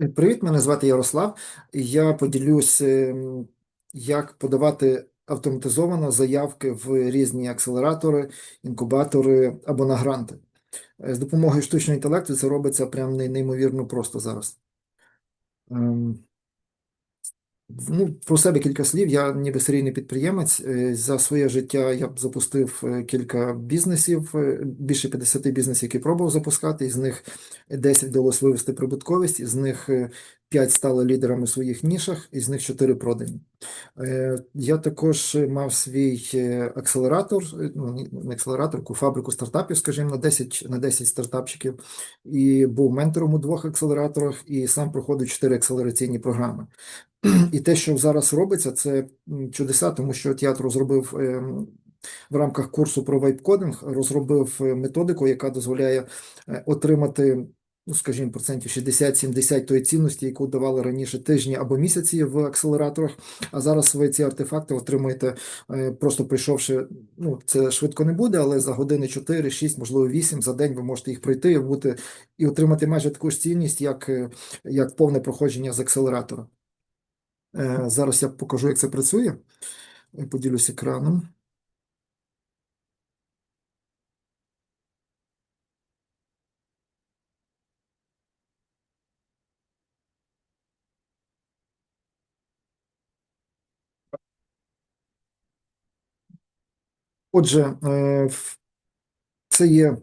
Е, Привіт, мене звати Ярослав. Я поділюсь, ем, як подавати автоматизовано заявки в різні акселератори, інкубатори або на гранти. Е, З допомогою штучного інтелекту це робиться прям неймовірно просто зараз. Ну, про себе кілька слів. Я ніби серійний підприємець. Е, За своє життя я запустив е, кілька бізнесів, е, більше 50 бізнесів, які пробував запускати. Із них 10 вдалося вивести прибутковість, із них е, 5 стали лідерами в своїх нішах, із них 4 продані. Я також мав свій акселератор, ну не акселератор, фабрику стартапів, скажімо, на 10, на 10 стартапчиків, і був ментором у двох акселераторах, і сам проходив 4 акселераційні програми. І те, що зараз робиться, це чудеса, тому що от я розробив ем, в рамках курсу про вайп-кодинг, розробив е, методику, яка дозволяє е, отримати, ну, скажімо, процентів 60-70 тої цінності, яку давали раніше тижні або місяці в акселераторах. А зараз ви ці артефакти отримуєте, е, просто прийшовши. Ну, це швидко не буде, але за години 4, 6, можливо, 8 за день ви можете їх пройти і бути і отримати майже таку ж цінність, як, як повне проходження з акселератора. Е, Зараз я покажу, як це працює. Поділюсь екраном. Отже, е, це є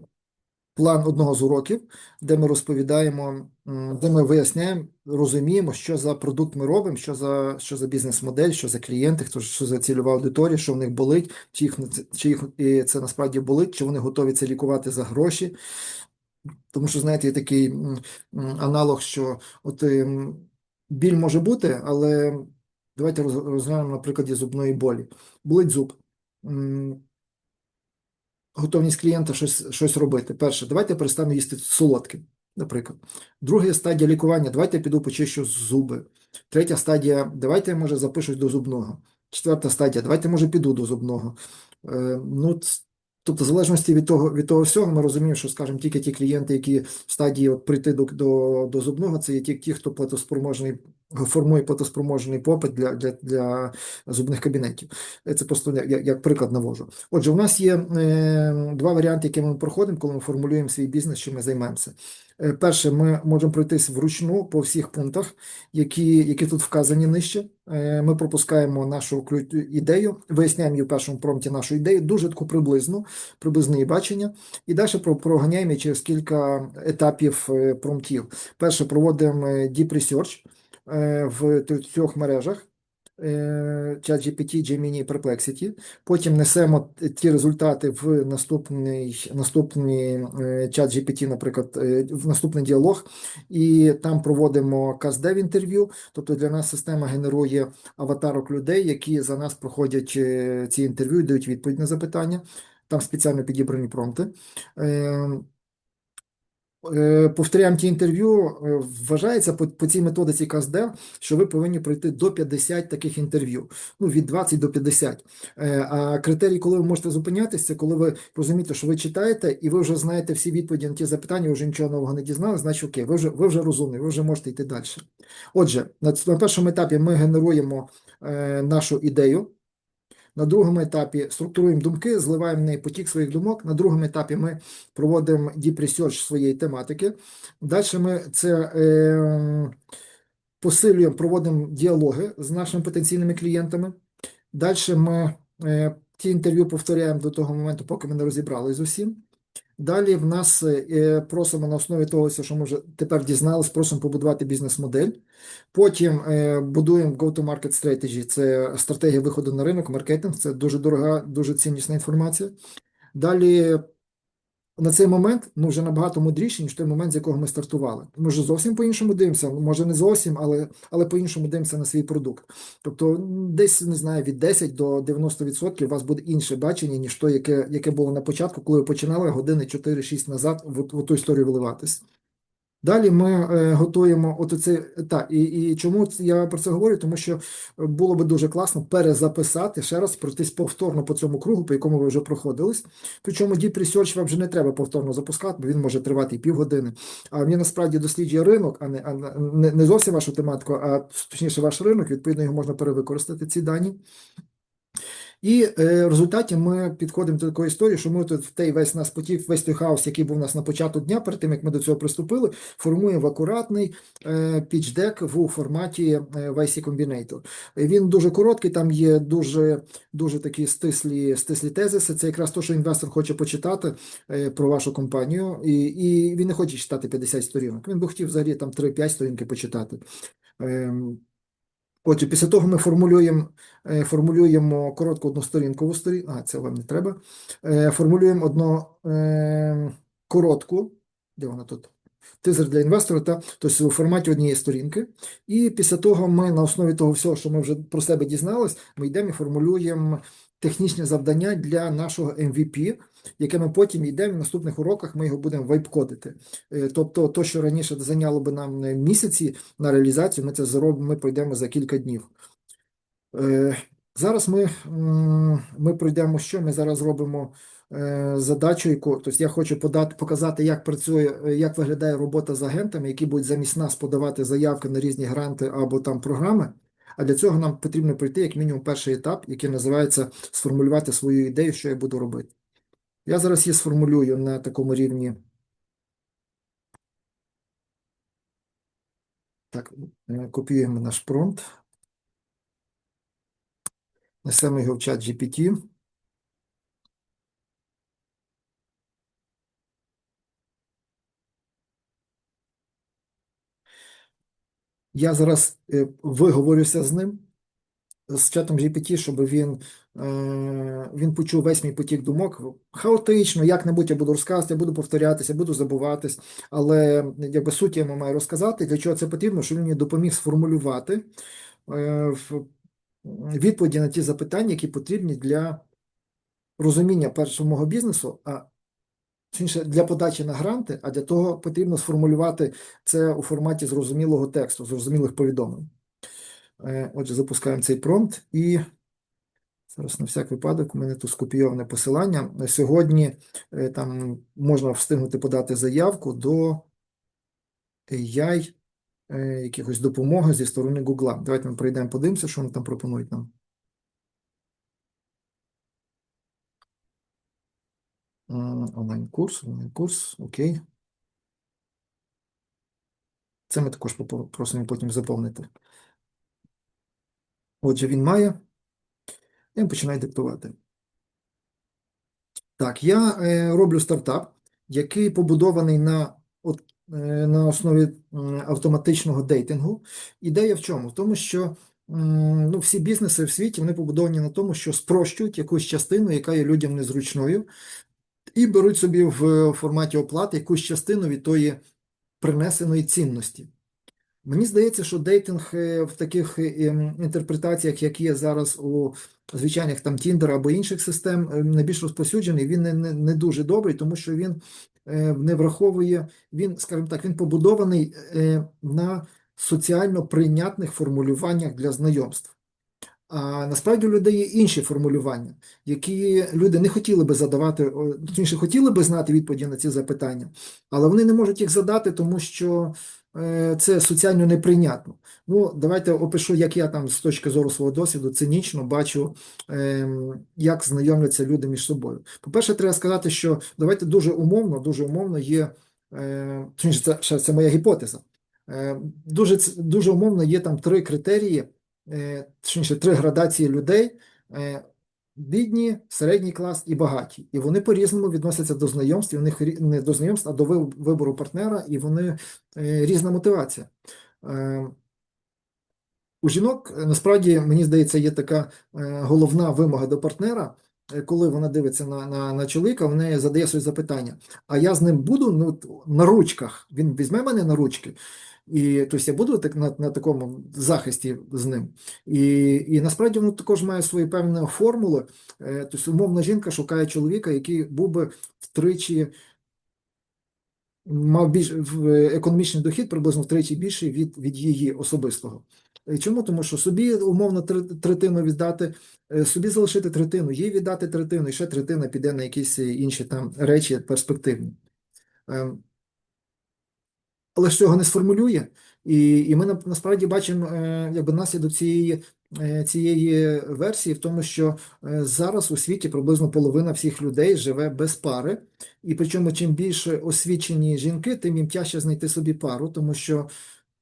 план одного з уроків, де ми розповідаємо, де ми виясняємо, розуміємо, що за продукт ми робимо, що за, що за бізнес-модель, що за клієнти, хто що за цільова аудиторія, що в них болить, чи їх, чи їх і це насправді болить, чи вони готові це лікувати за гроші. Тому що, знаєте, є такий аналог, що от ем, біль може бути, але давайте розглянемо на прикладі зубної болі. Болить зуб. Готовність клієнта щось, щось робити. Перше, давайте перестану їсти солодке, наприклад. Друга стадія лікування, давайте піду почищу зуби. Третя стадія, давайте, може, запишусь до зубного. Четверта стадія, давайте, може, піду до зубного. Е, ну, тобто, в залежності від того, від того всього, ми розуміємо, що, скажімо, тільки ті клієнти, які в стадії от, прийти до, до, до зубного, це є ті, ті, хто платоспроможний, формує платоспроможний попит для, для, для зубних кабінетів. Це просто як, як приклад навожу. Отже, у нас є е, два варіанти, які ми проходимо, коли ми формулюємо свій бізнес, чим ми займаємося. Е, Перше, ми можемо пройтись вручну по всіх пунктах, які, які тут вказані нижче. Е, Ми пропускаємо нашу ідею, виясняємо її в першому промпті нашу ідею, дуже таку приблизну, приблизне бачення, і далі про- проганяємо через кілька етапів е, промптів. Перше, проводимо е, deep research в трьох мережах. е, ChatGPT, Gemini Perplexity. Потім несемо ті результати в наступний, наступний е, ChatGPT, наприклад, е, в наступний діалог, і там проводимо каздев інтерв'ю. Тобто для нас система генерує аватарок людей, які за нас проходять е, ці інтерв'ю і дають відповідь на запитання. Там спеціально підібрані промпти. Е, Повторяємо ті інтерв'ю. Е, Вважається по, по цій методиці КАЗДЕВ, що ви повинні пройти до 50 таких інтерв'ю, ну від 20 до 50. Е, А критерій, коли ви можете зупинятися, це коли ви розумієте, що ви читаєте, і ви вже знаєте всі відповіді на ті запитання, ви вже нічого нового не дізналися, значить окей, ви вже ви вже розумний, ви вже можете йти далі. Отже, на, на першому етапі ми генеруємо нашу ідею. На другому етапі структуруємо думки, зливаємо в неї потік своїх думок. На другому етапі ми проводимо deep research своєї тематики. Далі ми це е, посилюємо, проводимо діалоги з нашими потенційними клієнтами. Далі ми е, ті інтерв'ю повторяємо до того моменту, поки ми не розібралися з усім. Далі в нас е, просимо на основі того, що ми вже тепер дізналися, просимо побудувати бізнес-модель. Потім е, будуємо go-to-market strategy, це стратегія виходу на ринок, маркетинг, це дуже дорога, дуже ціннісна інформація. Далі на цей момент ми вже набагато мудріші, ніж той момент, з якого ми стартували. Ми вже зовсім по-іншому дивимося, може не зовсім, але, але по-іншому дивимося на свій продукт. Тобто, десь не знаю, від 10 до 90% у вас буде інше бачення, ніж то, яке, яке було на початку, коли ви починали години 4-6 назад в, в ту історію вливатись. Далі ми е, готуємо от оце, так, і, і чому я про це говорю? Тому що було би дуже класно перезаписати ще раз, пройтись повторно по цьому кругу, по якому ви вже проходились. Причому Deep Research вам вже не треба повторно запускати, бо він може тривати і півгодини. А він насправді досліджує ринок, а не, а не, не зовсім вашу тематику, а точніше ваш ринок. Відповідно, його можна перевикористати ці дані. І е, в результаті ми підходимо до такої історії, що ми тут в той весь нас потік, весь той хаос, який був у нас на початку дня, перед тим як ми до цього приступили, формуємо в акуратний е, пічдек в форматі е, YC Combinator. Е, Він дуже короткий, там є дуже, дуже такі стислі, стислі тезиси. Це якраз те, що інвестор хоче почитати е, про вашу компанію, і, і він не хоче читати 50 сторінок. Він би хотів взагалі там 3-5 сторінки почитати. Ем, Отже, після того ми формулюємо, е, формулюємо коротку односторінкову сторінку. А, це вам не треба. Е, Формулюємо одну е, коротку, де вона тут? Тизер для інвестора, та, тобто у форматі однієї сторінки. І після того ми на основі того всього, що ми вже про себе дізнались, ми йдемо і формулюємо технічне завдання для нашого MVP, яке ми потім йдемо в наступних уроках, ми його будемо вайп-кодити. Е, Тобто, то, що раніше зайняло би нам місяці на реалізацію, ми це зробимо, ми пройдемо за кілька днів. Е, Зараз ми, ми пройдемо, що ми зараз робимо задачу, яку, тобто я хочу подати, показати, як працює, е, як виглядає робота з агентами, які будуть замість нас подавати заявки на різні гранти або там програми. А для цього нам потрібно пройти як мінімум перший етап, який називається сформулювати свою ідею, що я буду робити. Я зараз її сформулюю на такому рівні. Так, е, копіюємо наш промпт. Несемо його в чат GPT. Я зараз е, виговорюся з ним, з чатом GPT, щоб він, е, він почув весь мій потік думок. Хаотично, як-небудь я буду розказувати, я буду повторятися, буду забуватись, але якби суть я йому маю розказати, для чого це потрібно, щоб він мені допоміг сформулювати е, відповіді на ті запитання, які потрібні для розуміння першого мого бізнесу, для подачі на гранти, а для того потрібно сформулювати це у форматі зрозумілого тексту, зрозумілих повідомлень. Е, Отже, запускаємо цей промпт і зараз на всяк випадок у мене тут скопійоване посилання. Сьогодні е, там можна встигнути подати заявку до AI е, якихось допомоги зі сторони Google. Давайте ми пройдемо, подивимося, що вони там пропонують нам. Онлайн-курс, онлайн-курс, окей. Це ми також попо- просимо потім заповнити. Отже, він має. І починає диктувати. Так, я е, роблю стартап, який побудований на, от, е, на основі автоматичного дейтингу. Ідея в чому? В тому, що м, ну, всі бізнеси в світі вони побудовані на тому, що спрощують якусь частину, яка є людям незручною, і беруть собі в форматі оплати якусь частину від тої принесеної цінності. Мені здається, що дейтинг е, в таких е, ем, інтерпретаціях, як є зараз у звичайних там Tinder або інших систем, е, найбільш розповсюджений, він не, не, не дуже добрий, тому що він не враховує, він, скажімо так, він побудований на соціально прийнятних формулюваннях для знайомств. А насправді у людей є інші формулювання, які люди не хотіли би задавати, точніше, хотіли би знати відповіді на ці запитання, але вони не можуть їх задати, тому що е, це соціально неприйнятно. Ну, давайте опишу, як я там з точки зору свого досвіду цинічно бачу, ем, як знайомляться люди між собою. По-перше, треба сказати, що давайте дуже умовно, дуже умовно є, е, точніше, це, це моя гіпотеза. Е, Дуже, дуже умовно є там три критерії точніше, три градації людей: е, бідні, середній клас і багаті. І вони по-різному відносяться до знайомств, і у них не до знайомств, а до вибору партнера, і вони е, різна мотивація. Е, У жінок е, насправді, мені здається, є така е, головна вимога до партнера. е, Коли вона дивиться на, на, на чоловіка, вона задає собі запитання: а я з ним буду ну, на ручках? Він візьме мене на ручки, і тобто я буду так на, на такому захисті з ним. І, і насправді воно також має свої певні формули. Е, Тобто, умовна жінка шукає чоловіка, який був би втричі мав більш економічний дохід приблизно втричі більший від, від її особистого. Е, Чому? Тому що собі умовно третину віддати, е, собі залишити третину, їй віддати третину, і ще третина піде на якісь інші там речі перспективні. Але ж цього не сформулює. І, і ми на- насправді бачимо е, якби наслідок цієї, е, цієї версії в тому, що е, зараз у світі приблизно половина всіх людей живе без пари. І причому, чим більше освічені жінки, тим їм тяжче знайти собі пару, тому що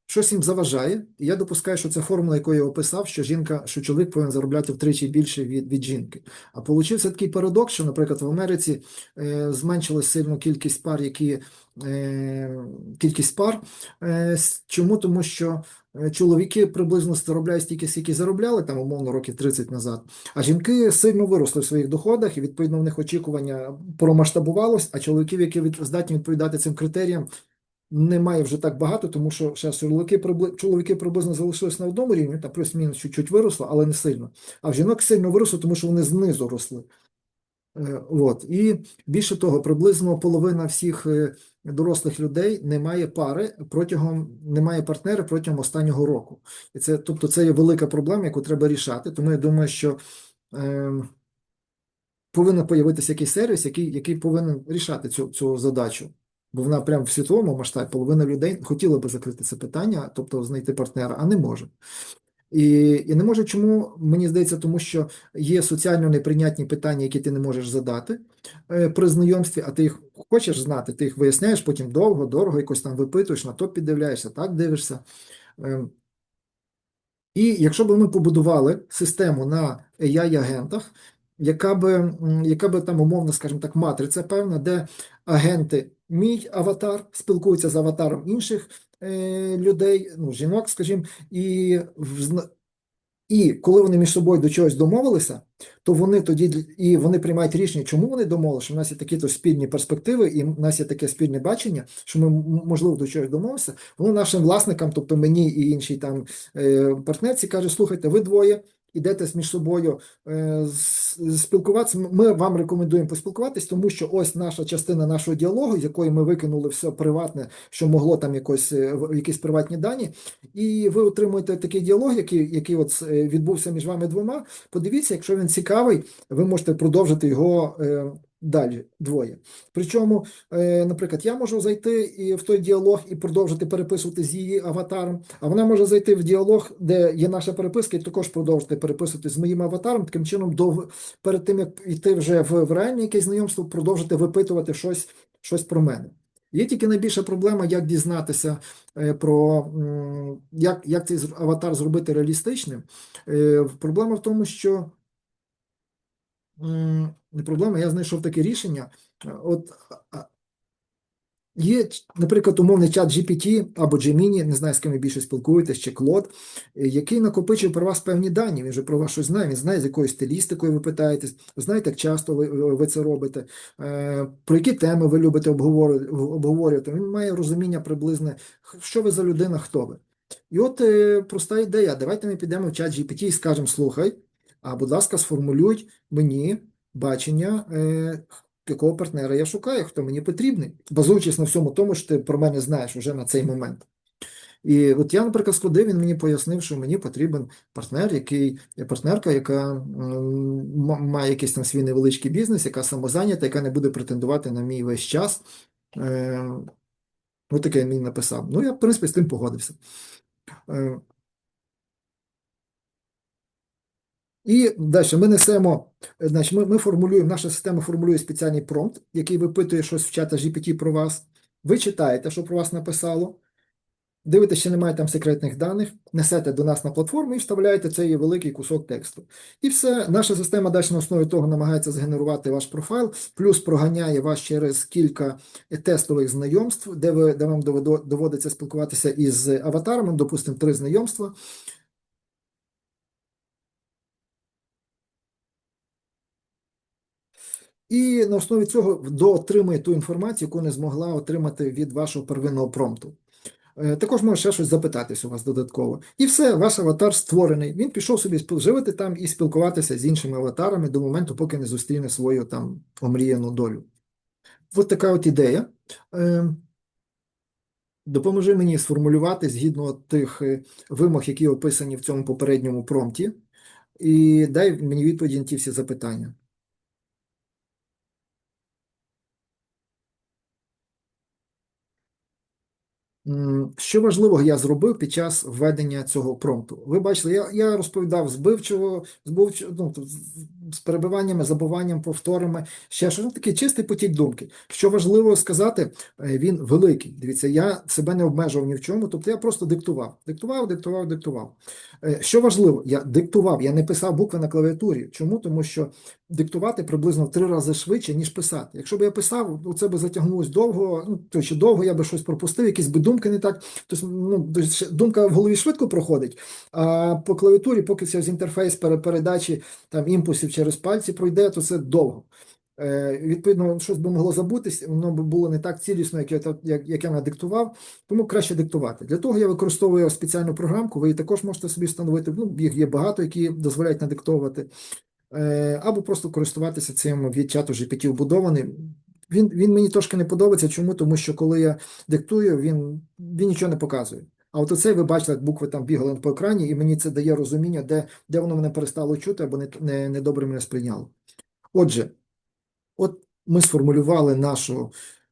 щось їм заважає. І я допускаю, що це формула, яку я описав, що жінка, що чоловік повинен заробляти втричі більше від, від жінки. А получився такий парадокс, що, наприклад, в Америці е, зменшилась сильно кількість пар, які е, кількість пар. Е, чому? Тому що е, чоловіки приблизно заробляють стільки, скільки заробляли, там, умовно, років 30 назад, а жінки сильно виросли в своїх доходах, і відповідно в них очікування промасштабувалось, а чоловіків, які від, здатні відповідати цим критеріям, немає вже так багато, тому що ще чоловіки, чоловіки приблизно залишились на одному рівні, та плюс-мінус чуть-чуть виросло, але не сильно. А в жінок сильно виросло, тому що вони знизу росли. Е, От. І більше того, приблизно половина всіх е, дорослих людей не має пари протягом, не має партнера протягом останнього року. І це, тобто, це є велика проблема, яку треба рішати. Тому я думаю, що е, повинен появитися якийсь сервіс, який, який повинен рішати цю, цю задачу. Бо вона прямо в світовому масштабі половина людей хотіла би закрити це питання, тобто знайти партнера, а не може. І, і не може чому, мені здається, тому що є соціально неприйнятні питання, які ти не можеш задати е, при знайомстві, а ти їх хочеш знати, ти їх виясняєш потім довго, дорого, якось там випитуєш, на то піддивляєшся, так дивишся. Е, і якщо б ми побудували систему на AI-агентах, яка би, яка би там умовно, скажімо так, матриця певна, де агенти, мій аватар спілкуються з аватаром інших е, людей, ну, жінок, скажімо, і і коли вони між собою до чогось домовилися, то вони тоді і вони приймають рішення, чому вони домовилися, що в нас є такі-то спільні перспективи, і в нас є таке спільне бачення, що ми можливо до чогось домовилися. Вони нашим власникам, тобто мені і іншій там е, партнерці, каже: слухайте, ви двоє. Ідете між собою е, спілкуватися. Ми вам рекомендуємо поспілкуватись, тому що ось наша частина нашого діалогу, з якої ми викинули все приватне, що могло там якось е, якісь приватні дані, і ви отримуєте такий діалог, який, який от е, відбувся між вами двома. Подивіться, якщо він цікавий, ви можете продовжити його далі двоє. Причому, е, наприклад, я можу зайти в той діалог і продовжити переписувати з її аватаром, а вона може зайти в діалог, де є наша переписка, і також продовжити переписувати з моїм аватаром. Таким чином, до, перед тим як йти вже в, в реальне якесь знайомство, продовжити випитувати щось, щось про мене. Є тільки найбільша проблема, як дізнатися е, про як, як цей аватар зробити реалістичним. Е, Проблема в тому, що не проблема, я знайшов таке рішення. Е, От Є, наприклад, умовний чат GPT або Gemini, не знаю, з ким ви більше спілкуєтесь, чи Claude, е, який накопичив про вас певні дані. Він вже про вас щось знає, він знає, з якою стилістикою ви питаєтесь, знаєте, як часто ви, ви це робите, е, про які теми ви любите обговорювати. Він має розуміння приблизне, що ви за людина, хто ви. І от проста ідея. Давайте ми підемо в чат GPT і скажемо: слухай, а будь ласка, сформулюй мені бачення, е, якого партнера я шукаю, хто мені потрібний, базуючись на всьому тому, що ти про мене знаєш уже на цей момент. І от я, наприклад, сходив, він мені пояснив, що мені потрібен партнер, який партнерка, яка має якийсь там свій невеличкий бізнес, яка самозайнята, яка не буде претендувати на мій весь час. Е, Ось таке він написав. Ну, я, в принципі, з тим погодився. Е, І далі ми несемо, значить, ми, ми формулюємо, наша система формулює спеціальний промпт, який випитує щось в чата GPT про вас. Ви читаєте, що про вас написало, дивитеся, чи немає там секретних даних, несете до нас на платформу і вставляєте цей великий кусок тексту. І все, наша система далі на основі того намагається згенерувати ваш профайл, плюс проганяє вас через кілька тестових знайомств, де, ви, де вам доводиться спілкуватися із аватарами, допустимо, три знайомства. І на основі цього доотримує ту інформацію, яку не змогла отримати від вашого первинного промпту. Е, Також може ще щось запитатись у вас додатково. І все, ваш аватар створений. Він пішов собі живити там і спілкуватися з іншими аватарами до моменту, поки не зустріне свою там омріяну долю. От така от ідея. Е, Допоможи мені сформулювати згідно тих е, вимог, які описані в цьому попередньому промпті, і дай мені відповіді на ті всі запитання. Що важливого я зробив під час введення цього промпту? Ви бачили, я, я розповідав збивчого, збивчого ну, з з перебиваннями, забуванням, повторами, ще що ну, такий чистий потік думки. Що важливо сказати, е, він великий. Дивіться, я себе не обмежував ні в чому, тобто я просто диктував, диктував, диктував, диктував. Е, Що важливо, я диктував, я не писав букви на клавіатурі. Чому? Тому що диктувати приблизно в три рази швидше, ніж писати. Якщо б я писав, ну, це би затягнулось довго, ну то чи довго я би щось пропустив, якісь би думки не так. Тобто, ну, думка в голові швидко проходить, а по клавіатурі, поки це з інтерфейс передачі там імпульсів через пальці пройде, то це довго. Е, Відповідно, щось би могло забутись, воно б було не так цілісно, як я як, як я надиктував, тому краще диктувати. Для того я використовую спеціальну програмку, ви її також можете собі встановити. Ну, їх є багато, які дозволяють надиктовувати. Е, або просто користуватися цим від чату GPT вбудований. Він він мені трошки не подобається. Чому? Тому що коли я диктую, він він нічого не показує. А от оцей ви бачите, як букви там бігали по екрані, і мені це дає розуміння, де де воно мене перестало чути або не, не, не добре мене сприйняло. Отже, от ми сформулювали нашу,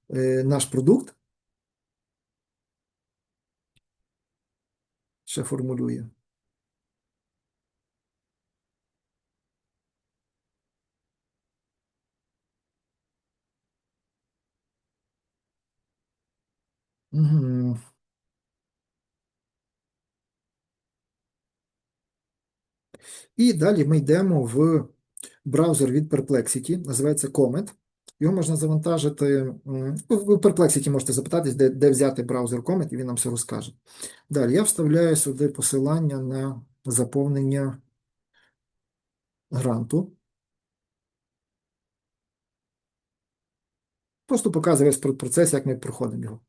е, наш продукт. Ще формулює. Угу. І далі ми йдемо в браузер від Perplexity, називається Comet. Його можна завантажити. В Perplexity можете запитатись, де де взяти браузер Comet, і він нам все розкаже. Далі я вставляю сюди посилання на заповнення гранту. Просто показує весь процес, як ми проходимо його.